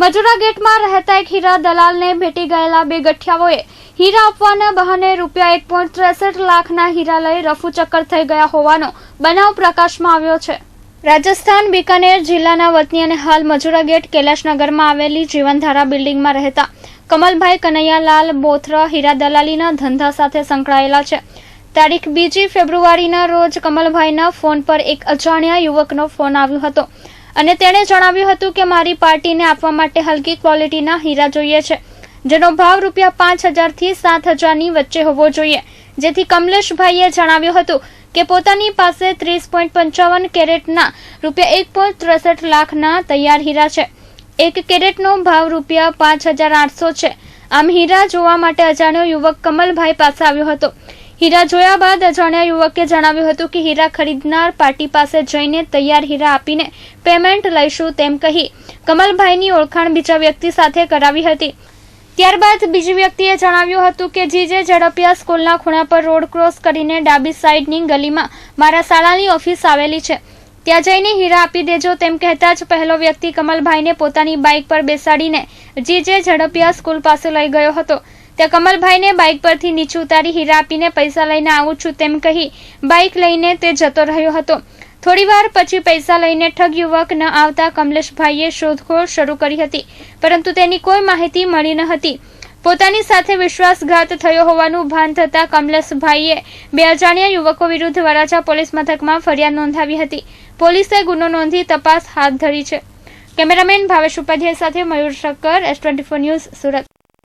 મજુરા ગેટમાં રહેતા એક હીરા દલાલને ભેટી ગયેલા બે ગઠિયાઓએ હીરા આપવાના બહાને રૂપિયા એક પોઈન્ટ ત્રેસઠ લાખના હીરા લઈ રફુચક્કર થઈ ગયા હોવાનો બનાવ પ્રકાશમાં આવ્યો છે. રાજસ્થાન બિકાનેર જિલ્લાના વતની અને હાલ મજુરા ગેટ કૈલાશનગરમાં આવેલી જીવનધારા બિલ્ડિંગમાં રહેતા કમલભાઈ કનૈયાલાલ બોથરા હીરા દલાલીના ધંધા સાથે સંકળાયેલા છે. તારીખ બીજી ફેબ્રુઆરીના રોજ કમલભાઈના ફોન પર એક અજાણ્યા યુવકનો ફોન આવ્યો હતો. અને તેણે જણાવ્યું હતું કે મારી પાર્ટીને આપવા માટે હલકી ક્વોલિટીના હીરા જોઈએ છે, જેનો ભાવ રૂપિયા પાંચ હજારથી સાત હજારની વચ્ચે હોવો જોઈએ. જેથી કમલેશભાઈએ જણાવ્યું હતું કે પોતાની પાસે ત્રીસ પોઈન્ટ પંચાવન કેરેટના રૂપિયા એક પોઈન્ટ ત્રેસઠ લાખના તૈયાર હીરા છે. એક કેરેટનો ભાવ રૂપિયા પાંચ હજાર આઠસો છે. આમ હીરા જોવા માટે અજાણ્યો યુવક કમલભાઈ પાસે આવ્યો હતો. હીરા જોયા બાદ અજાણ્યા યુવકે જણાવ્યું હતું કે હીરા ખરીદનાર પાર્ટી પાસે જઈને તૈયાર હીરા આપીને પેમેન્ટ લઈશું તેમ કહી કમલભાઈની ઓળખાણ બીજા વ્યક્તિ સાથે કરાવી હતી. ત્યારબાદ બીજી વ્યક્તિએ જણાવ્યું હતું કે જીજે ઝડપિયા સ્કૂલના ખૂણા પર રોડ ક્રોસ કરીને ડાબી સાઈડની ગલીમાં મારા શાળાની ઓફિસ આવેલી છે. ત્યાં જઈને હીરા આપી દેજો તેમ કહેતા જ પહેલો વ્યક્તિ કમલભાઈને પોતાની બાઇક પર બેસાડીને જીજે ઝડપિયા સ્કૂલ પાસે લઈ ગયો હતો. ત્યાં કમલભાઈને બાઇક પરથી નીચે ઉતારી હીરા આપીને પૈસા લઈને આવું છું તેમ કહી બાઇક લઈને તે જતો રહ્યો હતો. થોડીવાર પછી પૈસા લઈને ઠગ યુવક ન આવતા કમલેશભાઈએ શોધખોળ શરૂ કરી હતી, પરંતુ તેની કોઈ માહિતી મળી ન હતી. પોતાની સાથે વિશ્વાસઘાત થયો હોવાનું ભાન થતાં કમલેશભાઈએ બે અજાણ્યા યુવકો વિરુદ્ધ વરાછા પોલીસ મથકમાં ફરિયાદ નોંધાવી હતી. પોલીસે ગુનો નોંધી તપાસ હાથ ધરી છે. કેમેરામેન ભાવેશ ઉપાધ્યાય સાથે Mayur Shakkar S twenty news Surat.